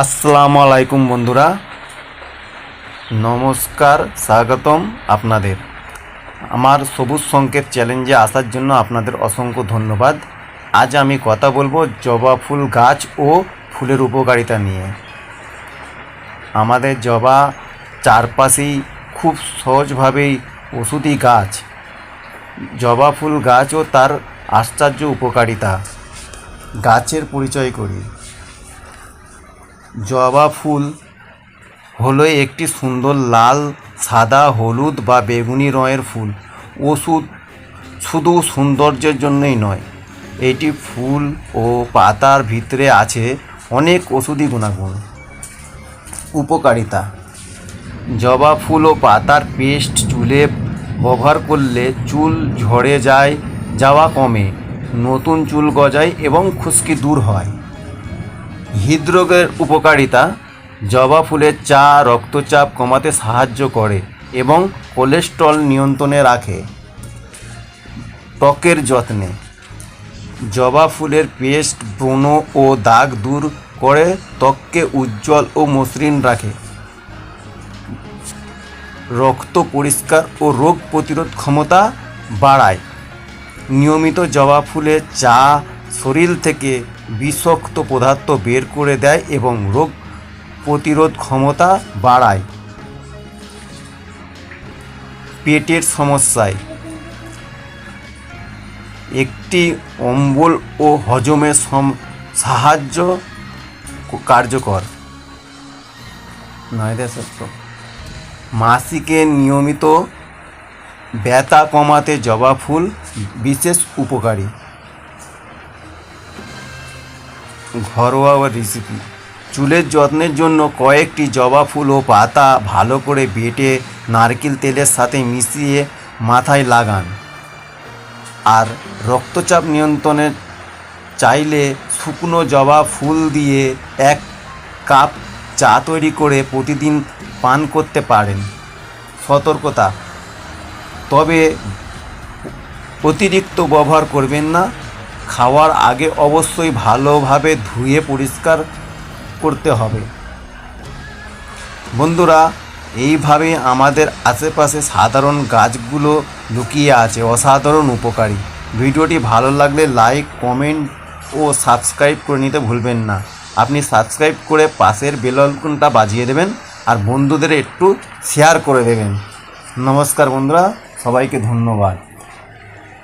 আসসালামু আলাইকুম বন্ধুরা। নমস্কার, স্বাগতম আপনাদের। আমার সবুজ সংকেত চ্যালেঞ্জে আসার জন্য আপনাদের অসংখ্য ধন্যবাদ। আজ আমি কথা বলব জবা ফুল গাছ ও ফুলের উপকারিতা নিয়ে। আমাদের জবা চারপাশেই খুব সহজভাবেই ওষুধি গাছ। জবা ফুল গাছ ও তার আশ্চর্য উপকারিতা। গাছের পরিচয় করি। জবা ফুল হলো একটি সুন্দর লাল, সাদা, হলুদ বা বেগুনি রঙের ফুল। ওষুধ শুধু সৌন্দর্যের জন্যই নয়, এটি ফুল ও পাতার ভিতরে আছে অনেক ওষুধি গুণাগুণ। উপকারিতা, জবা ফুল ও পাতার পেস্ট চুলে ব্যবহার করলে চুল ঝরে যায়, যাওয়া কমে। নতুন চুল গজায় এবং খুশকি দূর হয়। হৃদরোগের উপকারিতা, জবা ফুলের চা, রক্তচাপ কমাতে সাহায্য করে এবং কোলেস্ট্রল নিয়ন্ত্রণে রাখে। ত্বকের যত্নে, জবা ফুলের পেস্ট, ব্রণ ও দাগ দূর করে ত্বককে উজ্জ্বল ও মসৃণ রাখে। রক্ত পরিষ্কার ও রোগ প্রতিরোধ ক্ষমতা বাড়ায়। নিয়মিত জবা ফুলের চা শরীর থেকে বিষাক্ত পদার্থ বের করে দেয় এবং রোগ প্রতিরোধ ক্ষমতা বাড়ায়। পেটের সমস্যায়। একটি অম্বল ও হজমে সম- সাহায্য কার্যকর। নয় মাসিকে নিয়মিত ব্যথা কমাতে জবা ফুল বিশেষ উপকারী। ঘরোয়া রেসিপি চুলের যত্নের জন্য কয়েকটি জবা ফুল ও পাতা ভালো করে বেটে নারকেল তেলের সাথে মিশিয়ে মাথায় লাগান। আর রক্তচাপ নিয়ন্ত্রণের চাইলে শুকনো জবা ফুল দিয়ে এক কাপ চা তৈরি করে প্রতিদিন পান করতে পারেন। সতর্কতা। তবে অতিরিক্ত ব্যবহার করবেন না। খাওয়ার আগে অবশ্যই ভালোভাবে ধুয়ে পরিষ্কার করতে হবে। বন্ধুরা, এইভাবে আমাদের আশেপাশে সাধারণ গাছগুলো লুকিয়ে আছে, অসাধারণ উপকারী। ভিডিওটি ভালো লাগলে লাইক, কমেন্ট ও সাবস্ক্রাইব করে নিতে ভুলবেন না। আপনি সাবস্ক্রাইব করে পাশের বেলকনটা বাজিয়ে দেবেন আর বন্ধুদের একটু শেয়ার করে দেবেন। নমস্কার বন্ধুরা, সবাইকে ধন্যবাদ।